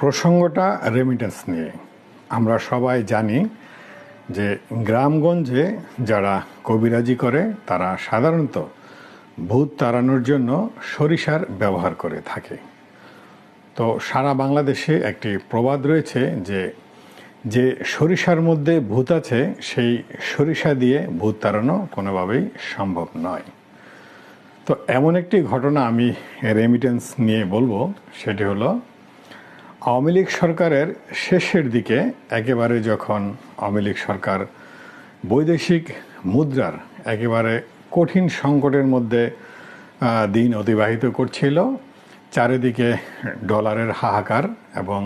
প্রসঙ্গটা রেমিটেন্স নিয়ে। আমরা সবাই জানি যে গ্রামগঞ্জে যারা কবিরাজি করে, তারা সাধারণত ভূত তাড়ানোর জন্য সরিষার ব্যবহার করে থাকে। তো সারা বাংলাদেশে একটি প্রবাদ রয়েছে যে যে সরিষার মধ্যে ভূত আছে, সেই সরিষা দিয়ে ভূত তাড়ানো কোনোভাবেই সম্ভব নয়। তো এমন একটি ঘটনা আমি রেমিটেন্স নিয়ে বলব, সেটি হলো আওয়ামী লীগ সরকারের শেষের দিকে একেবারে যখন আওয়ামী লীগ সরকার বৈদেশিক মুদ্রার একেবারে কঠিন সংকটের মধ্যে দিন অতিবাহিত করছিল, চারিদিকে ডলারের হাহাকার এবং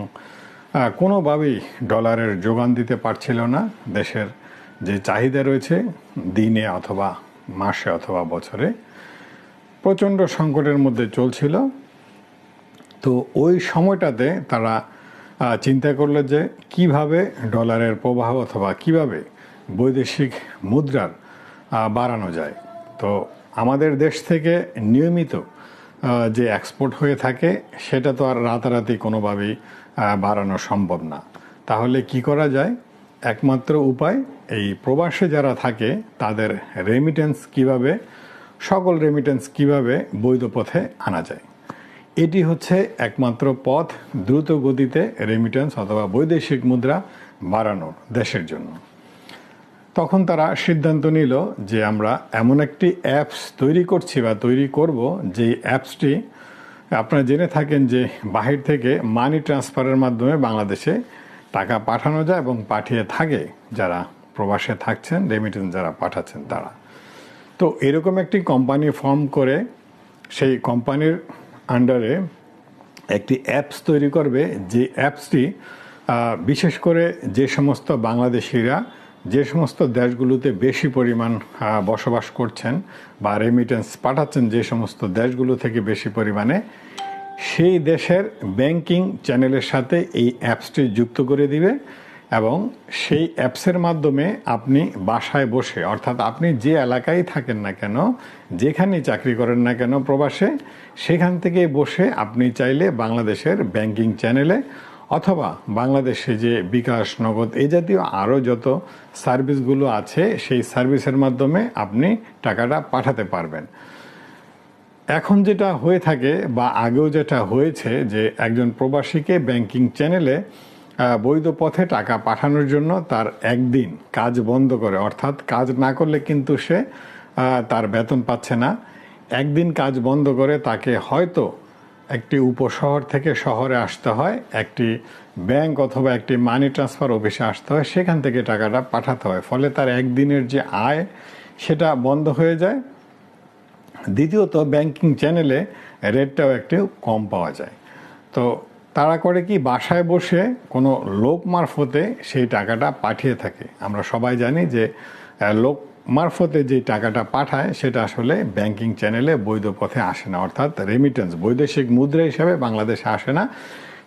কোনোভাবেই ডলারের যোগান দিতে পারছিল না। দেশের যে চাহিদা রয়েছে দিনে অথবা মাসে অথবা বছরে প্রচণ্ড সংকটের মধ্যে চলছিল। তো ওই সময়টাতে তারা চিন্তা করল যে কীভাবে ডলারের প্রবাহ অথবা কীভাবে বৈদেশিক মুদ্রার বাড়ানো যায়। তো আমাদের দেশ থেকে নিয়মিত যে এক্সপোর্ট হয়ে থাকে, সেটা তো আর রাতারাতি কোনোভাবেই বাড়ানো সম্ভব না। তাহলে কি করা যায়? একমাত্র উপায়, এই প্রবাসে যারা থাকে, তাদের রেমিটেন্স কীভাবে, সকল রেমিটেন্স কীভাবে বৈধ পথে আনা যায়। এটি হচ্ছে একমাত্র পথ দ্রুত গতিতে রেমিটেন্স অথবা বৈদেশিক মুদ্রা বাড়ানোর দেশের জন্য। তখন তারা সিদ্ধান্ত নিল যে আমরা এমন একটি অ্যাপস তৈরি করছি বা তৈরি করব যেই অ্যাপসটি আপনারা জেনে থাকেন যে বাহির থেকে মানি ট্রান্সফারের মাধ্যমে বাংলাদেশে টাকা পাঠানো যায় এবং পাঠিয়ে থাকে যারা প্রবাসে থাকছেন রেমিটেন্স যারা পাঠাচ্ছেন তারা। তো এরকম একটি কোম্পানি ফর্ম করে সেই কোম্পানির আন্ডারে একটি অ্যাপস তৈরি করবে, যে অ্যাপসটি বিশেষ করে যে সমস্ত বাংলাদেশিরা, যে সমস্ত দেশগুলোতে বেশি পরিমাণ বসবাস করছেন বা রেমিটেন্স পাঠাচ্ছেন যে সমস্ত দেশগুলো থেকে বেশি পরিমাণে, সেই দেশের ব্যাংকিং চ্যানেলের সাথে এই অ্যাপসটি যুক্ত করে দিবে। এবং সেই অ্যাপসের মাধ্যমে আপনি বাসায় বসে, অর্থাৎ আপনি যে এলাকায় থাকেন না কেন, যেখানেই চাকরি করেন না কেন প্রবাসে, সেখান থেকে বসে আপনি চাইলে বাংলাদেশের ব্যাংকিং চ্যানেলে অথবা বাংলাদেশে যে বিকাশ, নগদ এই জাতীয় আরও যত সার্ভিসগুলো আছে, সেই সার্ভিসের মাধ্যমে আপনি টাকাটা পাঠাতে পারবেন। এখন যেটা হয়ে থাকে বা আগেও যেটা হয়েছে যে একজন প্রবাসীকে ব্যাংকিং চ্যানেলে বৈধ পথে টাকা পাঠানোর জন্য তার একদিন কাজ বন্ধ করে। অর্থাৎ কাজ না করলে কিন্তু সে তার বেতন পাচ্ছে না। একদিন কাজ বন্ধ করে তাকে হয়তো একটি উপশহর থেকে শহরে আসতে হয়, একটি ব্যাংক অথবা একটি মানি ট্রান্সফার অফিসে আসতে হয়, সেখান থেকে টাকাটা পাঠাতে হয়। ফলে তার একদিনের যে আয়, সেটা বন্ধ হয়ে যায়। দ্বিতীয়ত ব্যাংকিং চ্যানেলে রেটটাও একটু কম পাওয়া যায়। তো তারা করে কি বাসায় বসে কোনো লোক মারফতে সেই টাকাটা পাঠিয়ে থাকে। আমরা সবাই জানি যে লোক মারফতে যে টাকাটা পাঠায়, সেটা আসলে ব্যাংকিং চ্যানেলে বৈধ পথে আসে না। অর্থাৎ রেমিটেন্স বৈদেশিক মুদ্রা হিসাবে বাংলাদেশে আসে না।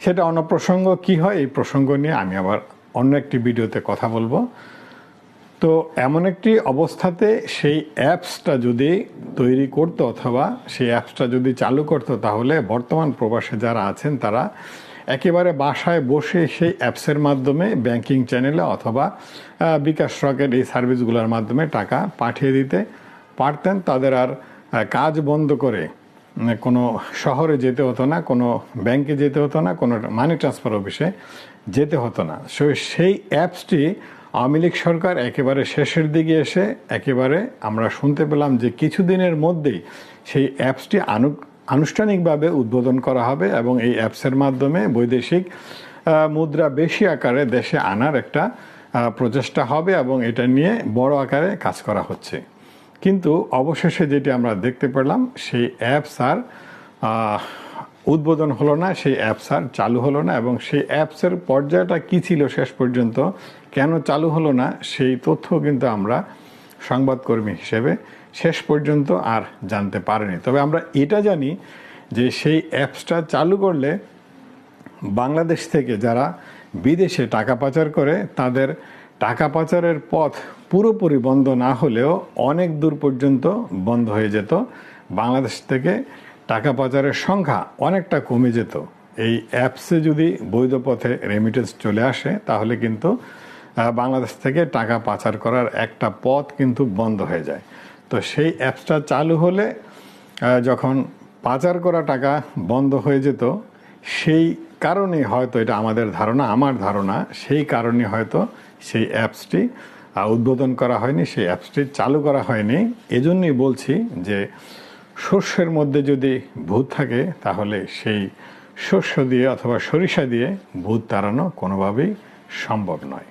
সেটা অন্য প্রসঙ্গ কী হয়, এই প্রসঙ্গ নিয়ে আমি আবার অন্য একটি ভিডিওতে কথা বলব। তো এমন একটি অবস্থাতে সেই অ্যাপসটা যদি তৈরি করতো অথবা সেই অ্যাপসটা যদি চালু করতো, তাহলে বর্তমান প্রবাসে যারা আছেন তারা একেবারে বাসায় বসে সেই অ্যাপসের মাধ্যমে ব্যাংকিং চ্যানেলে অথবা বিকাশ রকেট এই সার্ভিসগুলোর মাধ্যমে টাকা পাঠিয়ে দিতে পারতেন। তাদের আর কাজ বন্ধ করে কোনো শহরে যেতে হতো না, কোনো ব্যাংকে যেতে হতো না, কোনো মানি ট্রান্সফার অফিসে যেতে হতো না। সো সেই অ্যাপসটি আওয়ামী লীগ সরকার একেবারে শেষের দিকে এসে একেবারে আমরা শুনতে পেলাম যে কিছুদিনের মধ্যেই সেই অ্যাপসটি আনু আনুষ্ঠানিকভাবে উদ্বোধন করা হবে এবং এই অ্যাপসের মাধ্যমে বৈদেশিক মুদ্রা বেশি আকারে দেশে আনার একটা প্রচেষ্টা হবে এবং এটা নিয়ে বড় আকারে কাজ করা হচ্ছে। কিন্তু অবশেষে যেটি আমরা দেখতে পেলাম, সেই অ্যাপস আর উদ্বোধন হলো না, সেই অ্যাপস আর চালু হলো না এবং সেই অ্যাপসের পর্যায়টা কি ছিল শেষ পর্যন্ত, কেন চালু হলো না, সেই তথ্য কিন্তু আমরা সংবাদকর্মী হিসেবে শেষ পর্যন্ত আর জানতে পারিনি। তবে আমরা এটা জানি যে সেই অ্যাপসটা চালু করলে বাংলাদেশ থেকে যারা বিদেশে টাকা পাচার করে, তাদের টাকা পাচারের পথ পুরোপুরি বন্ধ না হলেও অনেক দূর পর্যন্ত বন্ধ হয়ে যেত। বাংলাদেশ থেকে টাকা পাচারের সংখ্যা অনেকটা কমে যেত। এই অ্যাপসে যদি বৈধ পথে রেমিটেন্স চলে আসে, তাহলে কিন্তু বাংলাদেশ থেকে টাকা পাচার করার একটা পথ কিন্তু বন্ধ হয়ে যায়। তো সেই অ্যাপসটা চালু হলে যখন পাচার করা টাকা বন্ধ হয়ে যেত, সেই কারণে হয়তো, এটা আমাদের ধারণা, আমার ধারণা, সেই কারণে হয়তো সেই অ্যাপসটি উদ্বোধন করা হয়নি, সেই অ্যাপসটি চালু করা হয়নি। এজন্যই বলছি যে শস্যের মধ্যে যদি ভূত থাকে, তাহলে সেই শস্য দিয়ে অথবা সরিষা দিয়ে ভূত তাড়ানো কোনোভাবেই সম্ভব নয়।